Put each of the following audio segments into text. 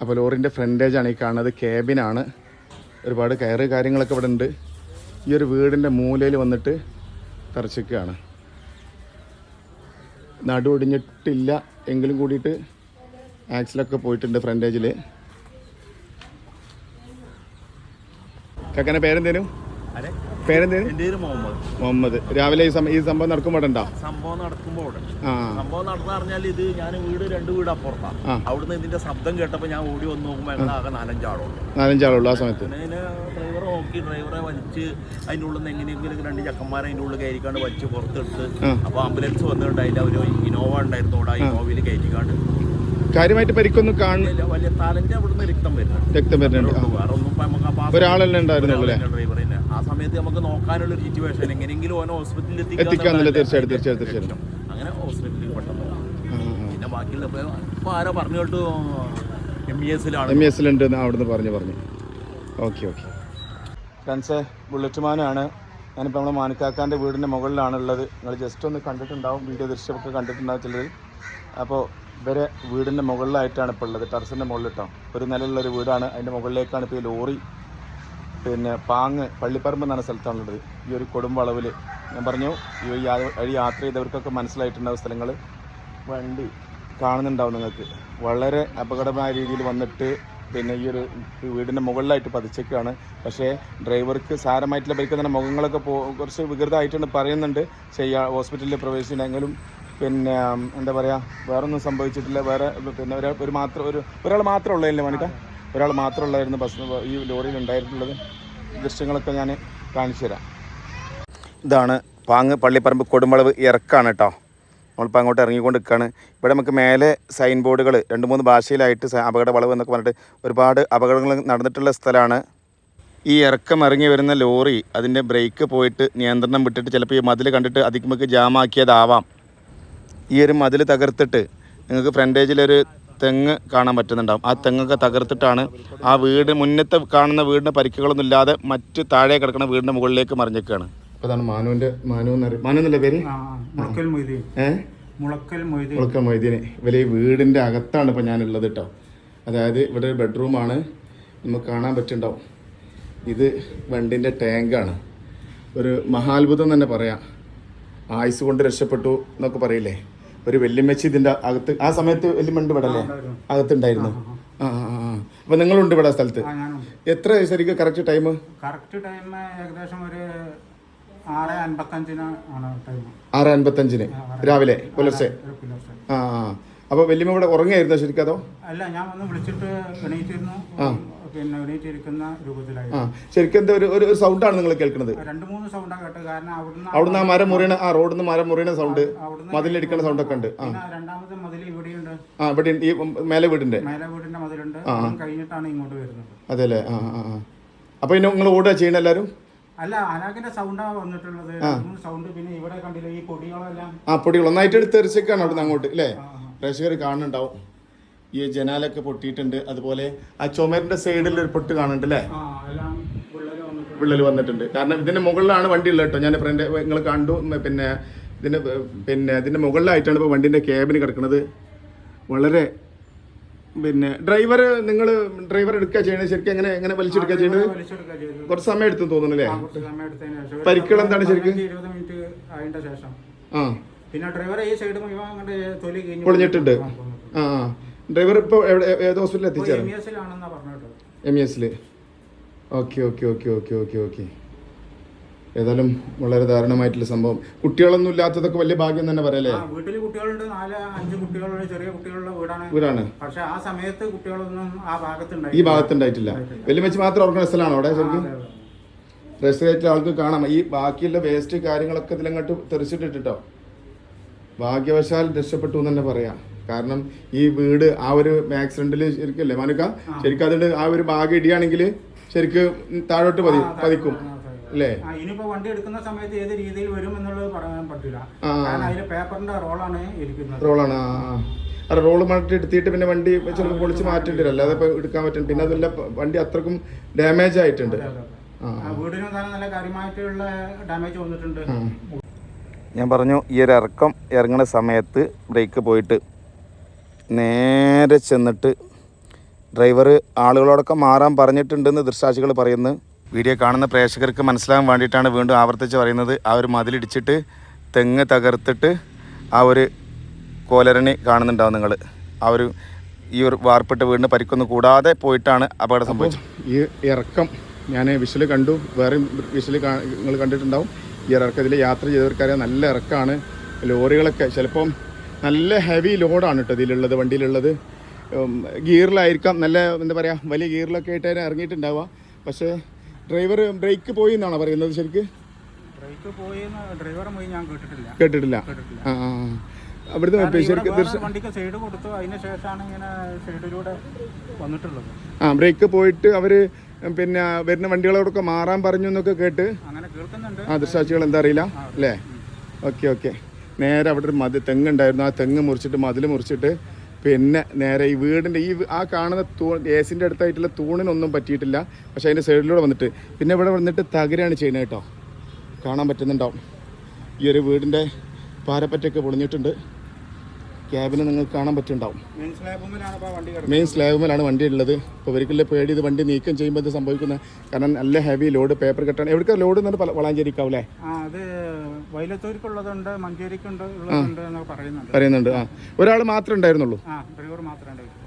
അപ്പോൾ ലോറിന്റെ ഫ്രണ്ടേജാണ് ഈ കാണുന്നത്. ക്യാബിനാണ് ഒരുപാട് കയറ് കാര്യങ്ങളൊക്കെ ഇവിടെ ഉണ്ട്. ഈ ഒരു വീടിന്റെ മൂലയിൽ വന്നിട്ട് തറച്ചിക്കുകയാണ് നടു ഒടിഞ്ഞിട്ടില്ല. എങ്കിലും കൂടിയിട്ട് ആക്സിലൊക്കെ പോയിട്ടുണ്ട് ഫ്രണ്ടേജിൽ കക്കനെ പേരെന്തേനും? അരെ പേരെന്തേനും? എന്റെ പേര് മുഹമ്മദ്. മുഹമ്മദ്. രാവിലെ ഈ സം- ഈ സംഭവം നടക്കുമ്പോൾ ഉണ്ടോ സംഭവം നടക്കുമ്പോൾ അവിടെ. ആ. സംഭവം നടന്ന പറഞ്ഞാൽ ഇത് ഞാൻ വീട് രണ്ട് വീട് അപ്പുറത്താണ് ആ. അവിടുന്ന് ഇതിന്റെ ശബ്ദം കേട്ടപ്പോൾ ഞാൻ ഓടി വന്ന് നോക്കുമ്പോൾ ഞങ്ങൾ ആകെ നാലഞ്ചാളുള്ളൂ നാലഞ്ചാളുള്ളൂ ആ സമയത്ത്. പിന്നെ അതിന് ഡ്രൈവറെ നോക്കി ഡ്രൈവറെ വലിച്ച് അതിന്റെ ഉള്ളിൽ നിന്ന് എങ്ങനെയെങ്കിലും രണ്ട് ചക്കന്മാരെ അതിന്റെ ഉള്ളിൽ കയറ്റിക്കാണ്ട് വലിച്ച് പുറത്തെടുത്ത് ആ. അപ്പോൾ ആംബുലൻസ് വന്നിട്ടുണ്ടായില്ല. ഒരു ഇനോവ ഉണ്ടായിരുന്നു അവിടെ ആ ഇനോവയിൽ കയറ്റിക്കാണ്ട്. കാര്യമായിട്ട് പരിക്കൊന്നും കാണില്ല വലിയ- തലന്റെ അവിടുന്ന് രക്തം വരുന്നുണ്ട്. രക്തം വരുന്നുണ്ട്. ആ. വേറെ നമുക്ക് ആ ഒരാളല്ലേ ഉണ്ടായിരുന്നുള്ളൂ ആ സമയത്ത് നമുക്ക് നോക്കാനുള്ള ഒരു സിറ്റുവേഷൻ എങ്ങനെയെങ്കിലും ഓനെ ഹോസ്പിറ്റലിൽ എത്തിക്കാന്നല്ലേ തീർച്ചയായിട്ടും തീർച്ചയായിട്ടും തീർച്ചയായിട്ടും. അങ്ങനെ ഹോസ്പിറ്റലിൽ പെട്ടെന്ന്. പിന്നെ ബാക്കിയുള്ള ഇപ്പൊ ആരാ പറഞ്ഞു കേട്ടു. എം ഇ എസിലാണ് എം ഇ എസിലുണ്ട് എന്ന് അവിടുന്ന് പറഞ്ഞു പറഞ്ഞു. ഓക്കെ ഓക്കെ ഫ്രണ്ട്സ് ബുള്ളറ്റ് മാനാണ്. ഞാനിപ്പോൾ നമ്മുടെ മാനക്കാക്കാന്റെ വീടിന്റെ മുകളിലാണ് ഉള്ളത് നിങ്ങൾ ജസ്റ്റ് ഒന്ന് കണ്ടിട്ടുണ്ടാവും. വീഡിയോ ദൃശ്യമൊക്കെ കണ്ടിട്ടുണ്ടാവും ചിലർ അപ്പോൾ ഇവരെ വീടിന്റെ മുകളിലായിട്ടാണ് ഇപ്പോൾ ഉള്ളത്. ടെറസിന്റെ മുകളിൽ കേട്ടോ ഒരു നിലയുള്ള ഒരു വീടാണ്. അതിന്റെ മുകളിലേക്കാണ് ഇപ്പോൾ ഈ ലോറി പിന്നെ പാങ്ങ് പള്ളിപ്പറമ്പ് എന്നാണ് സ്ഥലത്താണുള്ളത് ഈ ഒരു കൊടുമ്പളവിൽ ഞാൻ പറഞ്ഞു ഈ വഴി യാത്ര ചെയ്തവർക്കൊക്കെ മനസ്സിലായിട്ടുണ്ടാവും സ്ഥലങ്ങൾ വണ്ടി കാണുന്നുണ്ടാവും നിങ്ങൾക്ക്. വളരെ അപകടമായ രീതിയിൽ വന്നിട്ട് പിന്നെ ഈ ഒരു വീടിന്റെ മുകളിലായിട്ട് പതിച്ചേക്കാണ്. പക്ഷേ ഡ്രൈവർക്ക് സാരമായിട്ടുള്ള ബൈക്ക് തന്നെ മുഖങ്ങളൊക്കെ പോ കുറച്ച് വികൃതമായിട്ടുണ്ട് പറയുന്നുണ്ട്. പക്ഷേ ഹോസ്പിറ്റലിൽ പ്രവേശിച്ചില്ലെങ്കിലും പിന്നെ എന്താ പറയുക വേറൊന്നും സംഭവിച്ചിട്ടില്ല. വേറെ പിന്നെ ഒരാൾ ഒരു മാത്രം ഒരു ഒരാൾ മാത്രമേ ഉള്ളതല്ലേ മോനിക്ക ഒരാൾ മാത്രമേ ഉള്ളായിരുന്നു ബസ് ഈ ലോറിയിൽ ഉണ്ടായിട്ടുള്ളത് ദൃശ്യങ്ങളൊക്കെ ഞാൻ കാണിച്ചു തരാം. ഇതാണ് പാങ്ങ് പള്ളിപ്പറമ്പ് കൊടുമ്പളവ് ഇറക്കാണ് കേട്ടോ. നമ്മളിപ്പോൾ അങ്ങോട്ട് ഇറങ്ങിക്കൊണ്ട് നിൽക്കുകയാണ് ഇവിടെ നമുക്ക് മേലെ സൈൻ ബോർഡുകൾ രണ്ട് മൂന്ന് ഭാഷയിലായിട്ട് അപകട വളവ് എന്നൊക്കെ പറഞ്ഞിട്ട് ഒരുപാട് അപകടങ്ങൾ നടന്നിട്ടുള്ള സ്ഥലമാണ്. ഈ ഇറക്കം ഇറങ്ങി വരുന്ന ലോറി അതിന്റെ ബ്രേക്ക് പോയിട്ട് നിയന്ത്രണം വിട്ടിട്ട് ചിലപ്പോൾ ഈ മതിൽ കണ്ടിട്ട് അതിക്കുമ്പോൾ ജാമാക്കിയതാവാം. ഈ ഒരു മതിൽ തകർത്തിട്ട് നിങ്ങൾക്ക് ഫ്രണ്ടേജിലൊരു തെങ്ങ് കാണാൻ പറ്റുന്നുണ്ടാവും. ആ തെങ്ങൊക്കെ തകർത്തിട്ടാണ് ആ വീട് മുന്നത്തെ കാണുന്ന വീടിന് പരിക്കുകളൊന്നും ഇല്ലാതെ മറ്റ് താഴെ കിടക്കുന്ന വീടിന്റെ മുകളിലേക്ക് മറിഞ്ഞേക്കാണ് അതാണ് മാനുവിന്റെ മാനു മാനു എന്നല്ലേ പേര്? മുളക്കൽ മുളക്കൽ മൊയ്തീന് ഇവരെ ഈ വീടിന്റെ അകത്താണ് ഇപ്പോൾ ഞാനുള്ളത് കേട്ടോ അതായത് ഇവിടെ ഒരു ബെഡ്റൂമാണ് നമുക്ക് കാണാൻ പറ്റുന്നുണ്ടാവും. ഇത് വണ്ടിന്റെ ടാങ്കാണ് ഒരു മഹാത്ഭുതം തന്നെ പറയാം. ആയുസ് കൊണ്ട് രക്ഷപ്പെട്ടു എന്നൊക്കെ പറയില്ലേ? ഒരു വെല്ലുമെച്ചി ഇതിന്റെ അകത്ത് ആ സമയത്ത് വെല്ലുമുണ്ട് ഇവിടെ അല്ലേ? അകത്തുണ്ടായിരുന്നു. ആ ആ നിങ്ങളുണ്ട് ഇവിടെ സ്ഥലത്ത്. എത്ര ശരിക്കും കറക്റ്റ് ടൈം കറക്റ്റ് ടൈം ഏകദേശം ഒരു ആറ് അൻപത്തഞ്ചിന് രാവിലെ പുലർച്ചെ. ആ ആ. അപ്പോൾ വല്യമ്മ ഇവിടെ ഉറങ്ങിയായിരുന്നു ശരിക്കും അതോ? അല്ല ഞാൻ വന്ന് വിളിച്ചിട്ട് എണീറ്റിരുന്നു. പിന്നെ എണീറ്റിരിക്കുന്ന രൂപത്തിലായിരുന്നു ആ ശരിക്കും എന്താ ഒരു ഒരു സൗണ്ടാണ് നിങ്ങൾ കേൾക്കുന്നത്. രണ്ട് മൂന്ന് സൗണ്ടാണ് കേട്ടത്. കാരണം അവിടുന്ന് അവിടുന്ന് ആ മരം മുറിയണ ആ റോഡിൽ നിന്ന് മരം മുറിയണ സൗണ്ട് അവിടുന്ന് മതിലടിക്കണ സൗണ്ട് ഒക്കെ ഉണ്ട്. ആ. പിന്നെ രണ്ടാമത്തെ മതിൽ ഇവിടെയുണ്ട്. ആ ഇവിടെ ഈ മേലെ വീടിന്റെ. മേലെ വീടിന്റെ മതിലുണ്ട്. അതും കഴിഞ്ഞിട്ടാണ് ഇങ്ങോട്ട് വരുന്നത്. അതെ അല്ലേ ആ ആ ആ. അപ്പൊ ഇനി നിങ്ങൾ ഓടുക ചെയ്യണ എല്ലാവരും? അല്ല അനാഗിന്റെ സൗണ്ടാണ് വന്നിട്ടുള്ളത്. സൗണ്ട് പിന്നെ ഇവിടെ കണ്ടില്ല ഈ പൊടികളെല്ലാം. ആ പൊടികൾ. ഒന്നായിട്ട് എടുത്ത് തെറിച്ചേക്കാണ് അവിടുന്ന് അങ്ങോട്ട് അല്ലേ പ്രേക്ഷകർ കാണുന്നുണ്ടാവും. ഈ ജനാലൊക്കെ പൊട്ടിയിട്ടുണ്ട്. അതുപോലെ ആ ചുമരിന്റെ സൈഡിൽ ഒരു പൊട്ട് കാണുന്നുണ്ട് അല്ലേ വിള്ളൽ വന്നിട്ടുണ്ട്. കാരണം ഇതിന്റെ മുകളിലാണ് വണ്ടി ഉള്ളത് കേട്ടോ. ഞാൻ ഫ്രണ്ട് നിങ്ങൾ കണ്ടു. പിന്നെ ഇതിന്റെ പിന്നെ ഇതിന്റെ മുകളിലായിട്ടാണ് ഇപ്പോൾ വണ്ടിന്റെ ക്യാബിന് കിടക്കുന്നത്. വളരെ പിന്നെ ഡ്രൈവർ നിങ്ങൾ ഡ്രൈവർ എടുക്കുക ചെയ്യണത്? ശരിക്കും എങ്ങനെ എങ്ങനെ വലിച്ചെടുക്കുക ചെയ്യണത്? കുറച്ച് സമയം എടുത്തു തോന്നുന്നു അല്ലേ? പരിക്കുകൾ എന്താണ് ശരിക്കും? ആ. പിന്നെ ഡ്രൈവർ ഈ സൈഡ് പൊളിഞ്ഞിട്ടുണ്ട്. ആ. ഡ്രൈവർ ഇപ്പോൾ എവിടെ ഏത് ഹോസ്പിറ്റലിൽ എത്തിച്ചേരും എം എസ് പറഞ്ഞിട്ട് എം ഇ എസിൽ okay okay okay okay okay okay. ഏതായാലും വളരെ ദാരുണമായിട്ടുള്ള സംഭവം. കുട്ടികളൊന്നും ഇല്ലാത്തതൊക്കെ വലിയ ഭാഗ്യം തന്നെ പറയല്ലേ? വീട്ടിൽ കുട്ടികളുണ്ട് നാല് അഞ്ച് കുട്ടികളുള്ള ചെറിയ കുട്ടികളുള്ള വീടാണ്. വീടാണ്. പക്ഷെ ആ സമയത്ത് കുട്ടികളൊന്നും ആ ഭാഗത്തുണ്ട് ഈ ഭാഗത്തുണ്ടായിട്ടില്ല. വലിയ വെച്ച് മാത്രം ഓർക്കുന്ന സ്ഥലമാണോ അവിടെ ശരിക്കും? രജിസ്റ്റർ ആൾക്ക് കാണാം. ഈ ബാക്കിയുള്ള വേസ്റ്റ് കാര്യങ്ങളൊക്കെ ഇതിലങ്ങോട്ട് തെറിച്ചിട്ടിട്ടോ ഭാഗ്യവശാൽ രക്ഷപ്പെട്ടു എന്ന് തന്നെ പറയാം. കാരണം ഈ വീട് ആ ഒരു ആക്സിഡന്റിൽ ശരിക്കും മനുക്ക ശരിക്കും അതിന്റെ ആ ഒരു ഭാഗം ഇടിയാണെങ്കിൽ ശരിക്കും താഴോട്ട് പതി പതിക്കും. അല്ലേ? ഇനിയിപ്പോ വണ്ടി എടുക്കുന്ന സമയത്ത് ഏത് രീതിയിൽ വരും എന്നുള്ളത് പറയാൻ പറ്റില്ല. കാരണം അതിൽ പേപ്പറിന്റെ റോളാണ് ഇരിക്കുന്നത്. റോളാണ് റോൾ മാറ്റി എടുത്തിട്ട് പിന്നെ വണ്ടി ചിലപ്പോൾ പൊളിച്ച് മാറ്റേണ്ടി വരും അല്ലാതെ ഇപ്പൊ എടുക്കാൻ പറ്റും. പിന്നെ അതല്ല വണ്ടി അത്രക്കും ഡാമേജ് ആയിട്ടുണ്ട്. വീടിന് നല്ല കാര്യമായിട്ടുള്ള ഡാമേജ് വന്നിട്ടുണ്ട്. ഞാൻ പറഞ്ഞു ഈ ഒരു ഇറക്കം ഇറങ്ങുന്ന സമയത്ത് ബ്രേക്ക് പോയിട്ട് നേരെ ചെന്നിട്ട് ഡ്രൈവർ ആളുകളോടൊക്കെ മാറാൻ പറഞ്ഞിട്ടുണ്ടെന്ന് ദൃശ്യാശികൾ പറയുന്നു. വീഡിയോ കാണുന്ന പ്രേക്ഷകർക്ക് മനസ്സിലാകാൻ വേണ്ടിയിട്ടാണ് വീണ്ടും ആവർത്തിച്ച് പറയുന്നത്. ആ ഒരു മതിലിടിച്ചിട്ട് തെങ്ങ് തകർത്തിട്ട് ആ ഒരു കോലരണി കാണുന്നുണ്ടാവും നിങ്ങൾ. ആ ഒരു ഈ ഒരു വാർപ്പിട്ട് വീടിന് പരിക്കൊന്നും കൂടാതെ പോയിട്ടാണ് അപകടം സംഭവിച്ചത്. ഈ ഇറക്കം ഞാൻ വിഷൽ കണ്ടു. വേറെ വിഷൽ നിങ്ങൾ കണ്ടിട്ടുണ്ടാവും. ഈ ഇറക്കത്തിൽ യാത്ര ചെയ്തവർക്കറിയാം നല്ല ഇറക്കമാണ്. ലോറികളൊക്കെ ചിലപ്പം നല്ല ഹെവി ലോഡാണ് കേട്ടോ ഇതിലുള്ളത് വണ്ടിയിലുള്ളത്. ഗിയറിലായിരിക്കാം നല്ല എന്താ പറയുക വലിയ ഗിയറിലൊക്കെ ആയിട്ട് ഇറങ്ങിയിട്ടുണ്ടാവുക. പക്ഷേ ഡ്രൈവർ ബ്രേക്ക് പോയി എന്നാണോ പറയുന്നത് ശരിക്ക്? ബ്രേക്ക് പോയി ഡ്രൈവറെ പോയി ഞാൻ കേട്ടിട്ടില്ല. ആ. അവിടുന്ന് കാരണം ഇവിടെ ശരിക്കും വേറെ വണ്ടിക്ക് സൈഡ് കൊടുത്തു അതിന് ശേഷമാണ് ഇങ്ങനെ സൈഡിലൂടെ വന്നിട്ടുള്ളത്. ആ ബ്രേക്ക് പോയിട്ട് അവർ പിന്നെ വരുന്ന വണ്ടികളോടൊക്കെ മാറാൻ പറഞ്ഞു എന്നൊക്കെ കേട്ട്. അങ്ങനെ കേൾക്കുന്നുണ്ട്. ആ ദൃശാക്ഷികൾ എന്താ അറിയില്ല അല്ലേ? Okay okay. നേരെ അവിടെ ഒരു മതി തെങ്ങുണ്ടായിരുന്നു. ആ തെങ്ങ് മുറിച്ചിട്ട് മതിൽ മുറിച്ചിട്ട് പിന്നെ നേരെ ഈ വീടിന്റെ ഈ ആ കാണുന്ന തൂ ഏസിന്റെ അടുത്തായിട്ടുള്ള തൂണിനൊന്നും പറ്റിയിട്ടില്ല. പക്ഷേ അതിന്റെ സൈഡിലൂടെ വന്നിട്ട്. പിന്നെ ഇവിടെ വന്നിട്ട് തകരാണ് ചെയ്യുന്നത് കേട്ടോ. കാണാൻ പറ്റുന്നുണ്ടാവും. ഈ ഒരു വീടിന്റെ പാരപ്പറ്റൊക്കെ പൊളിഞ്ഞിട്ടുണ്ട്. ക്യാബിന് നിങ്ങൾക്ക് കാണാൻ പറ്റുന്നുണ്ടാവും മെയിൻ സ്ലാബുമിലാണ് വണ്ടി ഉള്ളത്. ഇപ്പോൾ ഇവർക്കുള്ള പേടി ഇത് വണ്ടി നീക്കം ചെയ്യുമ്പോൾ ഇത് സംഭവിക്കുന്നത്. കാരണം നല്ല ഹെവി ലോഡ് പേപ്പർ കെട്ടാണ് എവിടേക്കാണ് ലോഡ് എന്ന് പറഞ്ഞാൽ വളാഞ്ചേരിക്കാവും അല്ലേ ആ അത് വൈലത്തൂർക്കുള്ളതുണ്ട് മഞ്ചേരിക്കുണ്ട് പറയുന്നുണ്ട്. പറയുന്നുണ്ട് ആ. ഒരാൾ മാത്രമേ ഉണ്ടായിരുന്നുള്ളൂ.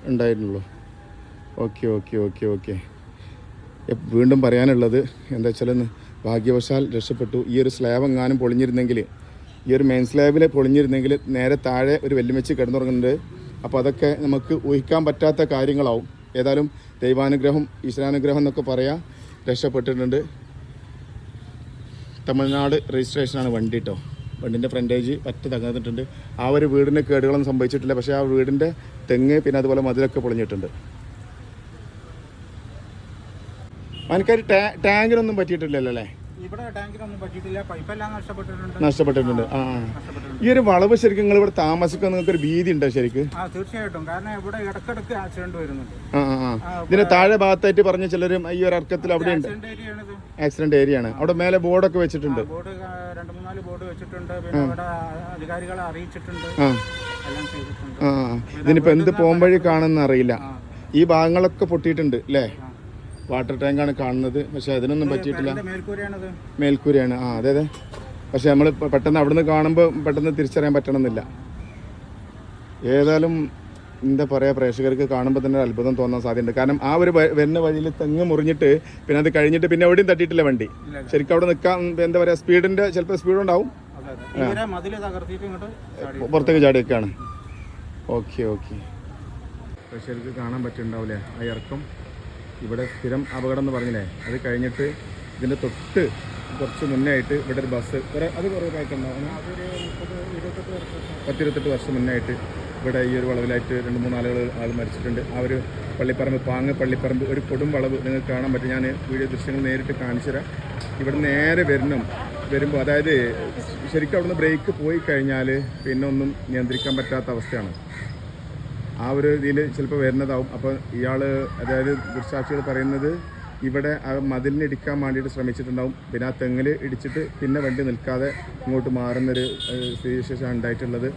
ഉണ്ടായിരുന്നുള്ളൂ. Okay okay okay okay. വീണ്ടും പറയാനുള്ളത് എന്താ വെച്ചാൽ ഭാഗ്യവശാൽ രക്ഷപ്പെട്ടു. ഈ ഒരു സ്ലാബ് എങ്ങാനും പൊളിഞ്ഞിരുന്നെങ്കിൽ ഈ ഒരു മെയിൻ സ്ലാബിൽ പൊളിഞ്ഞിരുന്നെങ്കിൽ നേരെ താഴെ ഒരു വെല്ലുമെച്ച് കിടന്നുറങ്ങുന്നുണ്ട്. അപ്പോൾ അതൊക്കെ നമുക്ക് ഊഹിക്കാൻ പറ്റാത്ത കാര്യങ്ങളാവും. ഏതായാലും ദൈവാനുഗ്രഹം ഈശ്വരാനുഗ്രഹം എന്നൊക്കെ പറയാം രക്ഷപ്പെട്ടിട്ടുണ്ട്. തമിഴ്നാട് രജിസ്ട്രേഷനാണ് വണ്ടി കേട്ടോ വണ്ടിന്റെ ഫ്രണ്ടേജ് പറ്റ് തകർന്നിട്ടുണ്ട്. ആ ഒരു വീടിന് കേടുകളൊന്നും സംഭവിച്ചിട്ടില്ല. പക്ഷേ ആ വീടിന്റെ തെങ്ങ് പിന്നെ അതുപോലെ മതിലൊക്കെ പൊളിഞ്ഞിട്ടുണ്ട്. മനക്കാർ ടാ ടാങ്കിനൊന്നും പറ്റിയിട്ടില്ലല്ലോ അല്ലേ? ഇവിടെ ടാങ്കിനൊന്നും പറ്റിയിട്ടില്ല. പൈപ്പെല്ലാം നഷ്ടപ്പെട്ടിട്ടുണ്ട്. നഷ്ടപ്പെട്ടിട്ടുണ്ട്. ആ ആ. ഈ ഒരു വളവ് ശരിക്കും നിങ്ങൾ ഇവിടെ താമസിക്കാൻ നിങ്ങൾക്ക് ഒരു ഭീതി ഉണ്ടോ ശരിക്കും? ആ തീർച്ചയായിട്ടും. കാരണം ഇവിടെ ഇടക്കിടക്ക് ആക്സിഡന്റ് വരുന്നുണ്ട്. ആ ആ ആ. ഇതിന് താഴെ ഭാഗത്തായിട്ട് പറഞ്ഞ ചിലരും ഈ ഒരു അർക്കത്തിൽ അവിടെ ഉണ്ട്. ആക്സിഡന്റ് ഏരിയ ആണിത്. ആക്സിഡന്റ് ഏരിയ ആണ്. അവിടെ മേലെ ബോർഡൊക്കെ വെച്ചിട്ടുണ്ട്. ബോർഡ് രണ്ട് മൂന്നാൽ ബോർഡ് വെച്ചിട്ടുണ്ട്. പിന്നെ അവിടെ അധികാരികളെ അറിയിച്ചിട്ടുണ്ട്. ആ. എല്ലാം ചെയ്തിട്ടുണ്ട്. ആ ആ. എന്ത് പോകുമ്പോഴേ കാണുന്ന അറിയില്ല ഈ ഭാഗങ്ങളൊക്കെ പൊട്ടിയിട്ടുണ്ട് അല്ലേ വാട്ടർ ടാങ്കാണ് കാണുന്നത്. പക്ഷെ അതിനൊന്നും പറ്റിയിട്ടില്ല. മേൽക്കൂരയാണ്. ആ അതെ അതെ. പക്ഷെ നമ്മൾ പെട്ടെന്ന് അവിടുന്ന് കാണുമ്പോൾ പെട്ടെന്ന് തിരിച്ചറിയാൻ പറ്റണമെന്നില്ല. ഏതായാലും എന്താ പറയുക പ്രേക്ഷകർക്ക് കാണുമ്പോൾ തന്നെ ഒരു അത്ഭുതം തോന്നാൻ സാധ്യതയുണ്ട്. കാരണം ആ ഒരു വരുന്ന വഴിയിൽ തെങ്ങ് മുറിഞ്ഞിട്ട് പിന്നെ അത് കഴിഞ്ഞിട്ട് പിന്നെ എവിടെയും തട്ടിയിട്ടില്ല വണ്ടി. ശരിക്കും അവിടെ നിൽക്കാൻ എന്താ പറയുക സ്പീഡിന്റെ ചിലപ്പോൾ സ്പീഡ് ഉണ്ടാവും. അതെ അതെ. ഇവരെ തകർത്തിട്ട് ഇങ്ങോട്ട് ചാടി. പുറത്തേക്ക് ചാടിയൊക്കെയാണ്. Okay okay. പ്രേക്ഷകർക്ക് കാണാൻ പറ്റുന്നുണ്ടാവില്ലേ ആ ഇറക്കം. ഇവിടെ സ്ഥിരം അപകടം എന്ന് പറഞ്ഞില്ലേ? അത് കഴിഞ്ഞിട്ട് ഇതിന്റെ തൊട്ട് കുറച്ച് മുന്നേ ആയിട്ട് ഇവിടെ ഒരു ബസ് കുറെ അത് കുറേ ആയിട്ടുണ്ടാവും പത്തിരുപത്തെട്ട് വർഷം മുന്നേ ആയിട്ട് ഇവിടെ ഈ ഒരു വളവിലായിട്ട് രണ്ട് മൂന്ന് ആളുകൾ ആൾ മരിച്ചിട്ടുണ്ട്. ആ ഒരു പള്ളിപ്പറമ്പ് പാങ്ങ് പള്ളിപ്പറമ്പ് ഒരു കൊടും വളവ് നിങ്ങൾക്ക് കാണാൻ പറ്റും. ഞാൻ വീഡിയോ ദൃശ്യങ്ങൾ നേരിട്ട് കാണിച്ചു തരാം. ഇവിടെ നേരെ വരണം. വരുമ്പോൾ അതായത് ശരിക്കും അവിടുന്ന് ബ്രേക്ക് പോയി കഴിഞ്ഞാൽ പിന്നെ ഒന്നും നിയന്ത്രിക്കാൻ പറ്റാത്ത അവസ്ഥയാണ്. ആ ഒരു ഇതിൽ ചിലപ്പോൾ വരുന്നതാവും. അപ്പോൾ ഇയാൾ അതായത് ദൃക്സാക്ഷികൾ പറയുന്നത് ഇവിടെ ആ മതിലിന് ഇടിക്കാൻ വേണ്ടിയിട്ട് ശ്രമിച്ചിട്ടുണ്ടാവും. പിന്നെ ആ തെങ്ങിൽ ഇടിച്ചിട്ട് പിന്നെ വണ്ടി നിൽക്കാതെ ഇങ്ങോട്ട് മാറുന്നൊരു സ്ഥിതി സ്ഥിതിവിശേഷമാണ് ഉണ്ടായിട്ടുള്ളത്.